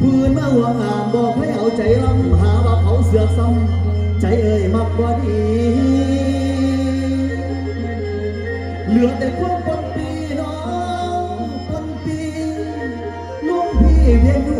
พื้นเมาหัวงามบอกให้เอาใจลำหาว่าเขาเสือกซ้ำใจเอ่ยมักกว่าดีเหลือแต่ความปนปีน้องปนปีลุงพี่เพียงหู